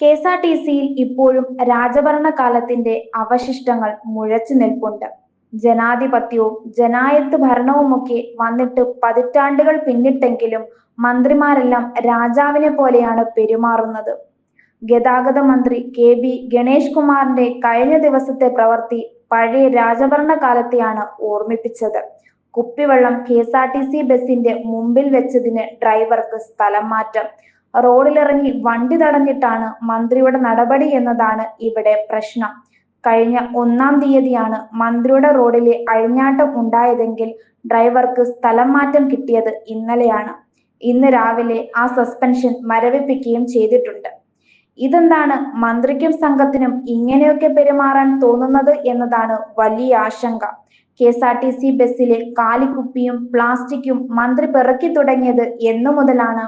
K S R T സിയിൽ ഇപ്പോഴും രാജഭരണകാലത്തിന്റെ അവശിഷ്ടങ്ങൾ മുഴച്ചു നിൽപ്പുണ്ട്. ജനാധിപത്യവും ജനായത്ത് ഭരണവുമൊക്കെ വന്നിട്ട് പതിറ്റാണ്ടുകൾ പിന്നിട്ടെങ്കിലും മന്ത്രിമാരെല്ലാം രാജാവിനെ പോലെയാണ് പെരുമാറുന്നത്. ഗതാഗത മന്ത്രി കെ ബി ഗണേഷ് കുമാറിന്റെ കഴിഞ്ഞ ദിവസത്തെ പ്രവൃത്തി പഴയ രാജഭരണ കാലത്തെയാണ് ഓർമ്മിപ്പിച്ചത്. കുപ്പിവെള്ളം K S R T C ബസിന്റെ മുമ്പിൽ വെച്ചതിന് ഡ്രൈവർക്ക് സ്ഥലം മാറ്റം. റോഡിലിറങ്ങി വണ്ടി തടഞ്ഞിട്ടാണ് മന്ത്രിയുടെ നടപടി എന്നതാണ് ഇവിടെ പ്രശ്നം. കഴിഞ്ഞ ഒന്നാം തീയതിയാണ് മന്ത്രിയുടെ റോഡിലെ അഴിഞ്ഞാട്ടം ഉണ്ടായതെങ്കിൽ ഡ്രൈവർക്ക് സ്ഥലം മാറ്റം കിട്ടിയത് ഇന്നലെയാണ്. ഇന്ന് രാവിലെ ആ സസ്പെൻഷൻ മരവിപ്പിക്കുകയും ചെയ്തിട്ടുണ്ട്. ഇതെന്താണ് മന്ത്രിക്കും സംഘത്തിനും ഇങ്ങനെയൊക്കെ പെരുമാറാൻ തോന്നുന്നത് എന്നതാണ് വലിയ ആശങ്ക. K S R T C ബസ്സിലെ കാലിക്കുപ്പിയും പ്ലാസ്റ്റിക്കും മന്ത്രി പിറക്കി തുടങ്ങിയത് എന്നു മുതലാണ്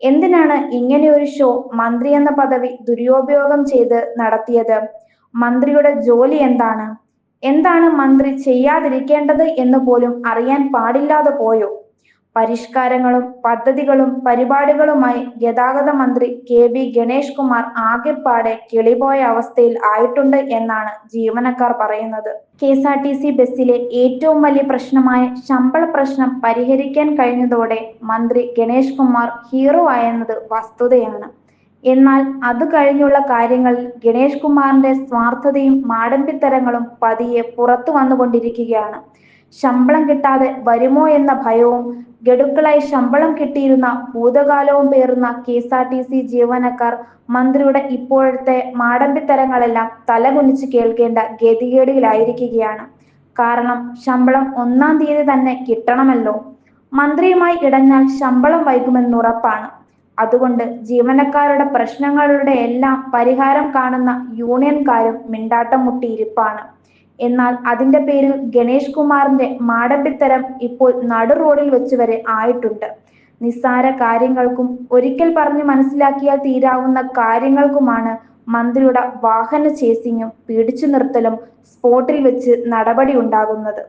എന്തിനാണ് ഇങ്ങനെ ഒരു ഷോ മന്ത്രി എന്ന പദവി ദുരുപയോഗം ചെയ്ത് നടത്തിയത്? മന്ത്രിയുടെ ജോലി എന്താണ്? എന്താണ് മന്ത്രി ചെയ്യാതിരിക്കേണ്ടത് എന്ന് പോലും അറിയാൻ പാടില്ലാതെ പോയോ? പരിഷ്കാരങ്ങളും പദ്ധതികളും പരിപാടികളുമായി ഗതാഗത മന്ത്രി കെ ബി ഗണേഷ് കുമാർ ആകെപ്പാടെ കിളിപോയ അവസ്ഥയിൽ ആയിട്ടുണ്ട് എന്നാണ് ജീവനക്കാർ പറയുന്നത്. K S R T C ബസ്സിലെ ഏറ്റവും വലിയ പ്രശ്നമായ ശമ്പള പ്രശ്നം പരിഹരിക്കാൻ കഴിഞ്ഞതോടെ മന്ത്രി ഗണേഷ് കുമാർ ഹീറോ ആയെന്നത് വസ്തുതയാണ്. എന്നാൽ അത് കഴിഞ്ഞുള്ള കാര്യങ്ങളിൽ ഗണേഷ് കുമാറിന്റെ സ്വാർത്ഥതയും മാടമ്പിത്തരങ്ങളും പതിയെ പുറത്തു വന്നുകൊണ്ടിരിക്കുകയാണ്. ശമ്പളം കിട്ടാതെ വരുമോ എന്ന ഭയവും ഗഡുക്കളായി ശമ്പളം കിട്ടിയിരുന്ന ഭൂതകാലവും പേറുന്ന K S R T C ജീവനക്കാർ മന്ത്രിയുടെ ഇപ്പോഴത്തെ മാടമ്പിത്തരങ്ങളെല്ലാം തലകുനിച്ച് കേൾക്കേണ്ട ഗതികേടിലായിരിക്കുകയാണ്. കാരണം ശമ്പളം ഒന്നാം തീയതി തന്നെ കിട്ടണമല്ലോ. മന്ത്രിയുമായി ഇടഞ്ഞാൽ ശമ്പളം വൈകുമെന്നുറപ്പാണ്. അതുകൊണ്ട് ജീവനക്കാരുടെ പ്രശ്നങ്ങളുടെ എല്ലാം പരിഹാരം കാണുന്ന യൂണിയൻകാരും മിണ്ടാട്ടം മുട്ടിയിരിപ്പാണ്. എന്നാൽ അതിന്റെ പേരിൽ ഗണേഷ് കുമാറിന്റെ മാടമ്പിത്തരം ഇപ്പോൾ നടു റോഡിൽ വെച്ച് വരെ ആയിട്ടുണ്ട്. നിസ്സാര കാര്യങ്ങൾക്കും ഒരിക്കൽ പറഞ്ഞ് മനസ്സിലാക്കിയാൽ തീരാവുന്ന കാര്യങ്ങൾക്കുമാണ് മന്ത്രിയുടെ വാഹന ചേസിങ്ങും പിടിച്ചു നിർത്തലും സ്പോട്ടിൽ വെച്ച് നടപടി ഉണ്ടാകുന്നത്.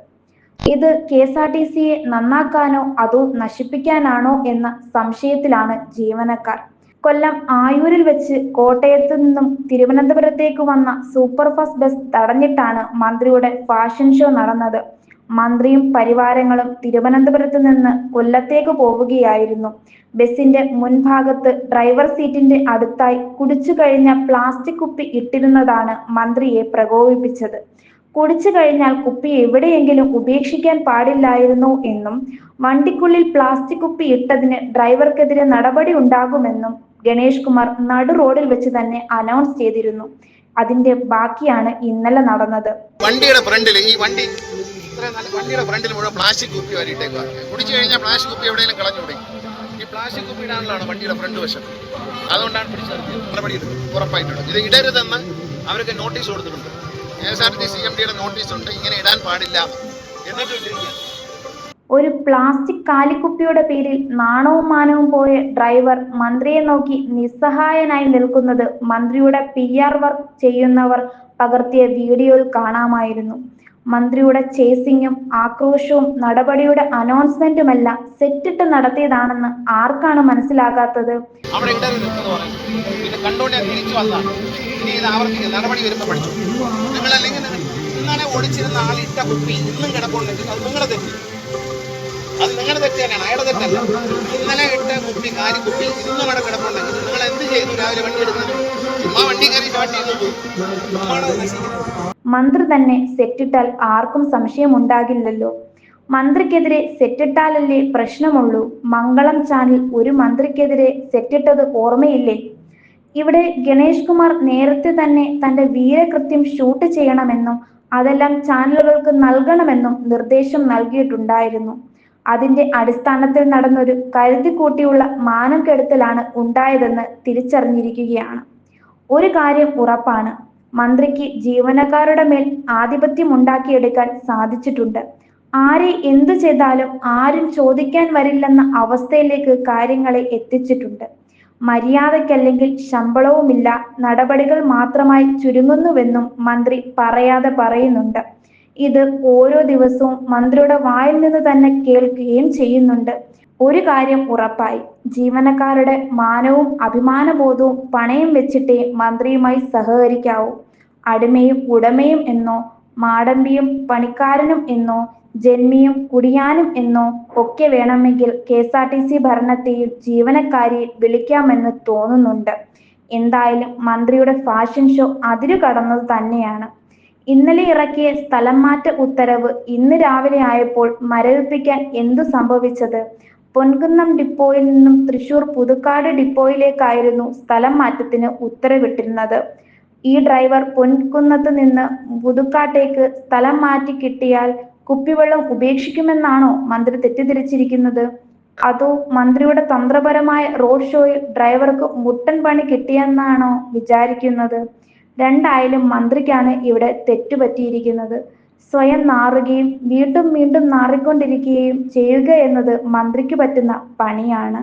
ഇത് കെ എസ് ആർ ടി സിയെ നന്നാക്കാനോ അതോ നശിപ്പിക്കാനാണോ എന്ന സംശയത്തിലാണ് ജീവനക്കാർ. കൊല്ലം ആയൂരിൽ വെച്ച് കോട്ടയത്തു നിന്നും തിരുവനന്തപുരത്തേക്ക് വന്ന സൂപ്പർ ഫാസ്റ്റ് ബസ് തടഞ്ഞിട്ടാണ് മന്ത്രിയുടെ ഫാഷൻ ഷോ നടന്നത്. മന്ത്രിയും പരിവാരങ്ങളും തിരുവനന്തപുരത്ത് നിന്ന് കൊല്ലത്തേക്ക് പോവുകയായിരുന്നു. ബസിന്റെ മുൻഭാഗത്ത് ഡ്രൈവർ സീറ്റിന്റെ അടുത്തായി കുടിച്ചു കഴിഞ്ഞ പ്ലാസ്റ്റിക് കുപ്പി ഇട്ടിരുന്നതാണ് മന്ത്രിയെ പ്രകോപിപ്പിച്ചത്. കുടിച്ചു കഴിഞ്ഞാൽ കുപ്പി എവിടെയെങ്കിലും ഉപേക്ഷിക്കാൻ പാടില്ലായിരുന്നു എന്നും വണ്ടിക്കുള്ളിൽ പ്ലാസ്റ്റിക് കുപ്പി ഇട്ടതിന് ഡ്രൈവർക്കെതിരെ നടപടി ഉണ്ടാകുമെന്നും ഗണേഷ് കുമാർ നടു റോഡിൽ വെച്ച് തന്നെ അനൗൺസ് ചെയ്തിരുന്നു. അതിന്റെ ബാക്കിയാണ് ഇന്നലെ നടന്നത്. വണ്ടിയുടെ ഫ്രണ്ടിൽ ഈ വണ്ടി വണ്ടിയുടെ ഫ്രണ്ടിൽ മുഴുവൻ പ്ലാസ്റ്റിക് കുപ്പി വരിയിട്ടേക്കുക കുടിച്ചു കഴിഞ്ഞാൽ പ്ലാസ്റ്റിക് കുപ്പി എവിടെയെങ്കിലും കളഞ്ഞുകൂടെ ഈ പ്ലാസ്റ്റിക് കുപ്പിയിടാനുള്ളതാണ് വണ്ടിയുടെ ഫ്രണ്ട് വശം. അതുകൊണ്ടാണ് പിടിച്ചത് നടപടി ഉറപ്പായിട്ടുണ്ട് ഇത് ഇടരുതെന്ന് അവർക്ക് നോട്ടീസ് കൊടുത്തിട്ടുണ്ട്. K S R T C M ഡിയുടെ നോട്ടീസ് ഉണ്ട്. ഇങ്ങനെ ഇടാൻ പാടില്ല. എന്നിട്ട്. ഒരു പ്ലാസ്റ്റിക് കാലിക്കുപ്പിയുടെ പേരിൽ നാണവും മാനവും പോയ ഡ്രൈവർ മന്ത്രിയെ നോക്കി നിസ്സഹായനായി നിൽക്കുന്നത് മന്ത്രിയുടെ പി ആർ വർക്ക് ചെയ്യുന്നവർ പകർത്തിയ വീഡിയോയിൽ കാണാമായിരുന്നു. മന്ത്രിയുടെ ചേസിങ്ങും ആക്രോശവും നടപടിയുടെ അനൗൺസ്മെന്റുമെല്ലാം സെറ്റിട്ട് നടത്തിയതാണെന്ന് ആർക്കാണ് മനസ്സിലാകാത്തത്? അവിടെ ഇത് കണ്ടുകൊണ്ട് ഞാൻ തിരിച്ചു വന്നതാണ്. ഇനി ഇത് ആവർത്തിക്കും നടപടി വരുമ്പോൾ പഠിച്ചു. നിങ്ങളല്ലെങ്കിൽ ഇന്നലെ ഒളിച്ചിരുന്ന ആൾ ഇട്ട കുപ്പി ഇന്നും കിടപ്പുണ്ടെങ്കിൽ അത് നിങ്ങളുടെ തെറ്റ്. അത് നിങ്ങളുടെ തെറ്റ് അയാളുടെ തെറ്റല്ല. ഇന്നലെ ഇട്ട കുപ്പി കാലി കുപ്പി ഇന്നും അവിടെ കിടപ്പുണ്ടെങ്കിൽ നിങ്ങൾ എന്ത് ചെയ്തു രാവിലെ വണ്ടി എടുക്കുന്നത്? ചുമ്മാ വണ്ടി കയറി നശിക്കുന്നത് മന്ത്രി തന്നെ സെറ്റിട്ടാൽ ആർക്കും സംശയമുണ്ടാകില്ലല്ലോ. മന്ത്രിക്കെതിരെ സെറ്റിട്ടാലല്ലേ പ്രശ്നമുള്ളൂ. മംഗളം ചാനൽ ഒരു മന്ത്രിക്കെതിരെ സെറ്റിട്ടത് ഓർമ്മയില്ലേ? ഇവിടെ ഗണേഷ് കുമാർ നേരത്തെ തന്നെ തന്റെ വീരകൃത്യം ഷൂട്ട് ചെയ്യണമെന്നും അതെല്ലാം ചാനലുകൾക്ക് നൽകണമെന്നും നിർദ്ദേശം നൽകിയിട്ടുണ്ടായിരുന്നു. അതിന്റെ അടിസ്ഥാനത്തിൽ നടന്നൊരു കരുതിക്കൂട്ടിയുള്ള മാനം കെടുത്തലാണ് ഉണ്ടായതെന്ന് തിരിച്ചറിഞ്ഞിരിക്കുകയാണ്. ഒരു കാര്യം ഉറപ്പാണ്. മന്ത്രിക്ക് ജീവനക്കാരുടെ മേൽ ആധിപത്യം ഉണ്ടാക്കിയെടുക്കാൻ സാധിച്ചിട്ടുണ്ട്. ആരെ എന്തു ചെയ്താലും ആരും ചോദിക്കാൻ വരില്ലെന്ന അവസ്ഥയിലേക്ക് കാര്യങ്ങളെ എത്തിച്ചിട്ടുണ്ട്. മര്യാദയ്ക്കല്ലെങ്കിൽ ശമ്പളവുമില്ല. നടപടികൾ മാത്രമായി ചുരുങ്ങുന്നുവെന്നും മന്ത്രി പറയാതെ പറയുന്നുണ്ട്. ഇത് ഓരോ ദിവസവും മന്ത്രിയുടെ വായിൽ നിന്ന് തന്നെ കേൾക്കുകയും ചെയ്യുന്നുണ്ട്. ഒരു കാര്യം ഉറപ്പായി. ജീവനക്കാരുടെ മാനവും അഭിമാനബോധവും പണയം വെച്ചിട്ടേ മന്ത്രിയുമായി സഹകരിക്കാവൂ. അടിമയും ഉടമയും എന്നോ മാടമ്പിയും പണിക്കാരനും എന്നോ ജന്മിയും കുടിയാനും എന്നോ ഒക്കെ വേണമെങ്കിൽ K S R T C ഭരണത്തെയും ജീവനക്കാരെയും വിളിക്കാമെന്ന് തോന്നുന്നുണ്ട്. എന്തായാലും മന്ത്രിയുടെ ഫാഷൻ ഷോ അതിരു കടന്നത് തന്നെയാണ്. ഇന്നലെ ഇറക്കിയ സ്ഥലം മാറ്റ ഉത്തരവ് ഇന്ന് രാവിലെ ആയപ്പോൾ മരവിപ്പിക്കാൻ എന്തു സംഭവിച്ചത്? പൊൻകുന്നം ഡിപ്പോയിൽ നിന്നും തൃശൂർ പുതുക്കാട് ഡിപ്പോയിലേക്കായിരുന്നു സ്ഥലം മാറ്റത്തിന് ഉത്തരവിട്ടിരുന്നത്. ഈ ഡ്രൈവർ പൊൻകുന്നത്ത് നിന്ന് പുതുക്കാട്ടേക്ക് സ്ഥലം മാറ്റി കിട്ടിയാൽ കുപ്പിവെള്ളം ഉപേക്ഷിക്കുമെന്നാണോ മന്ത്രി തെറ്റിദ്ധരിച്ചിരിക്കുന്നത്? അതോ മന്ത്രിയുടെ തന്ത്രപരമായ റോഡ് ഷോയിൽ ഡ്രൈവർക്ക് മുട്ടൻ പണി കിട്ടിയെന്നാണോ വിചാരിക്കുന്നത്? രണ്ടായാലും മന്ത്രിക്കാണ് ഇവിടെ തെറ്റുപറ്റിയിരിക്കുന്നത്. സ്വയം നാറുകയും വീണ്ടും വീണ്ടും നാറിക്കൊണ്ടിരിക്കുകയും ചെയ്യുക എന്നത് മന്ത്രിക്ക് പറ്റുന്ന പണിയാണ്.